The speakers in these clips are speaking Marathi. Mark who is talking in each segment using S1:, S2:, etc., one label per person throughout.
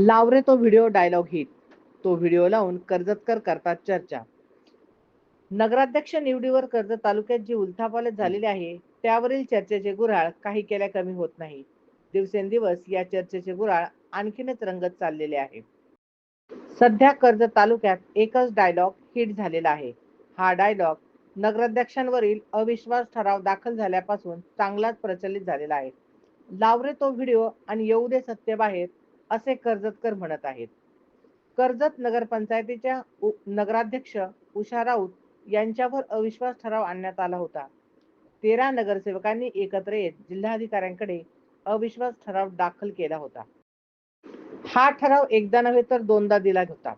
S1: लावरे तो व्हिडिओ डायलॉग हिट तो व्हिडिओ लावून कर्जतकर करतात चर्चा. नगराध्यक्ष निवडीवर कर्जत तालुक्यात जी उलथापालत झालेली आहे त्यावरील चर्चेचे गुऱ्हाळ काही केल्या कमी होत नाही. दिवसेंदिवस या चर्चेचे गुऱ्हाळ आणखीनच रंगत चाललेले आहे. सध्या कर्जत तालुक्यात एकच डायलॉग हिट झालेला आहे. हा डायलॉग नगराध्यक्षांवरील अविश्वास ठराव दाखल झाल्यापासून चांगलाच प्रचलित झालेला आहे. लावरे तो व्हिडिओ आणि येऊ दे सत्य बाहेर असे कर्जतकर म्हणत आहेत. कर्जत नगरपंचायतीच्या नगराध्यक्ष उषा राऊत यांच्यावर अविश्वास ठराव आणण्यात आला होता. तेरा नगरसेवकांनी एकत्र येत जिल्हाधिकाऱ्यांकडे अविश्वास ठराव दाखल केला होता. हा ठराव एकदा नव्हे तर दोनदा दिला होता.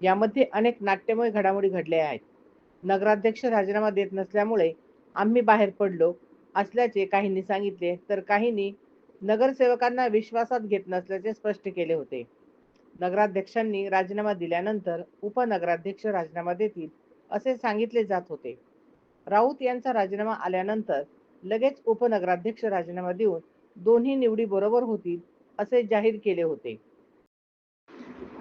S1: यामध्ये अनेक नाट्यमय घडामोडी घडल्या आहेत. नगराध्यक्ष राजीनामा देत नसल्यामुळे आम्ही बाहेर पडलो असल्याचे काहींनी सांगितले तर काहींनी नगरसेवकांना विश्वासात घेत नसल्याचे स्पष्ट केले होते. नगराध्यक्षांनी राजीनामा दिल्यानंतर उपनगराध्यक्ष राजीनामा देतील असे सांगितले जात होते. राऊत यांचा राजीनामा आल्यानंतर लगेच उपनगराध्यक्ष राजीनामा देऊन दोन्ही निवडी बरोबर होतील असे जाहीर केले होते.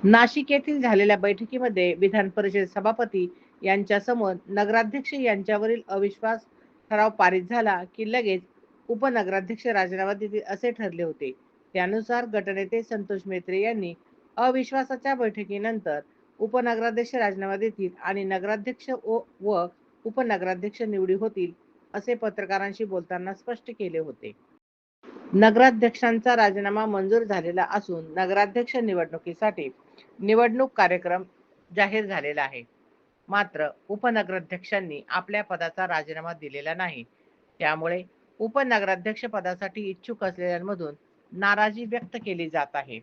S1: नाशिक येथील झालेल्या बैठकीमध्ये विधान परिषद सभापती यांच्यासमोर नगराध्यक्ष यांच्यावरील अविश्वास ठराव पारित झाला की लगेच उपनगराध्यक्ष राजीनामा देतील असे ठरले होते. त्यानुसार गटनेते संतोष मेत्रे यांनी अविश्वासाच्या बैठकीनंतर उपनगराध्यक्ष राजीनामा देतील आणि नगराध्यक्ष व उपनगराध्यक्ष निवडी होतील असे पत्रकारांशी बोलताना स्पष्ट केले होते. नगराध्यक्षांचा राजीनामा मंजूर झालेला असून नगराध्यक्ष निवडणुकीसाठी निवडणूक कार्यक्रम जाहीर झालेला आहे. मात्र उपनगराध्यक्षांनी आपल्या पदाचा राजीनामा दिलेला नाही. त्यामुळे उपनगराध्यक्ष पदासाठी इच्छुक असलेल्यांमधून नाराजी व्यक्त केली जात आहे.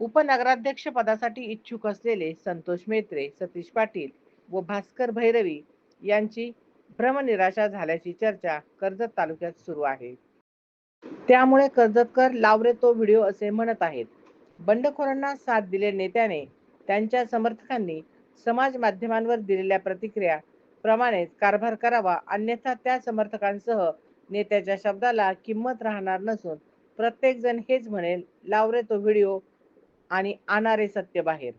S1: उपनगराध्यक्ष पदासाठी इच्छुक असलेले संतोष मेत्रे सतीश पाटील व भास्कर भैरवी यांची भ्रमनिराशा झाल्याची चर्चा कर्जत तालुक्यात सुरू आहे. त्यामुळे कर्जतकर लावरे तो व्हिडिओ असे म्हणत आहेत. बंडखोरांना साथ दिले नेत्याने त्यांच्या समर्थकांनी समाज माध्यमांवर दिलेल्या प्रतिक्रिया प्रमाणेच कारभार करावा अन्यथा त्या समर्थकांसह नेत्याच्या शब्दाला किंमत राहणार नसून प्रत्येक जण हेच म्हणेल लावरे तो व्हिडिओ आणि आणारे सत्य बाहेर.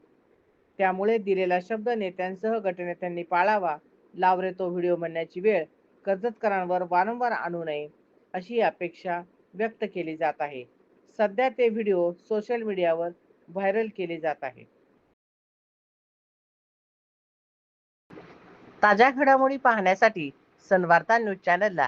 S1: त्यामुळे दिलेला शब्द नेत्यांसह गटनेत्यांनी पाळावा. लावरे तो व्हिडिओ म्हणण्याची वेळ कर्जतकरांवर वारंवार आणू नये अशी अपेक्षा व्यक्त केली जात आहे. सध्या ते व्हिडिओ सोशल मीडियावर व्हायरल केले जात आहे. ताज्या घडामोडी पाहण्यासाठी सनवार्ता न्यूज चॅनलला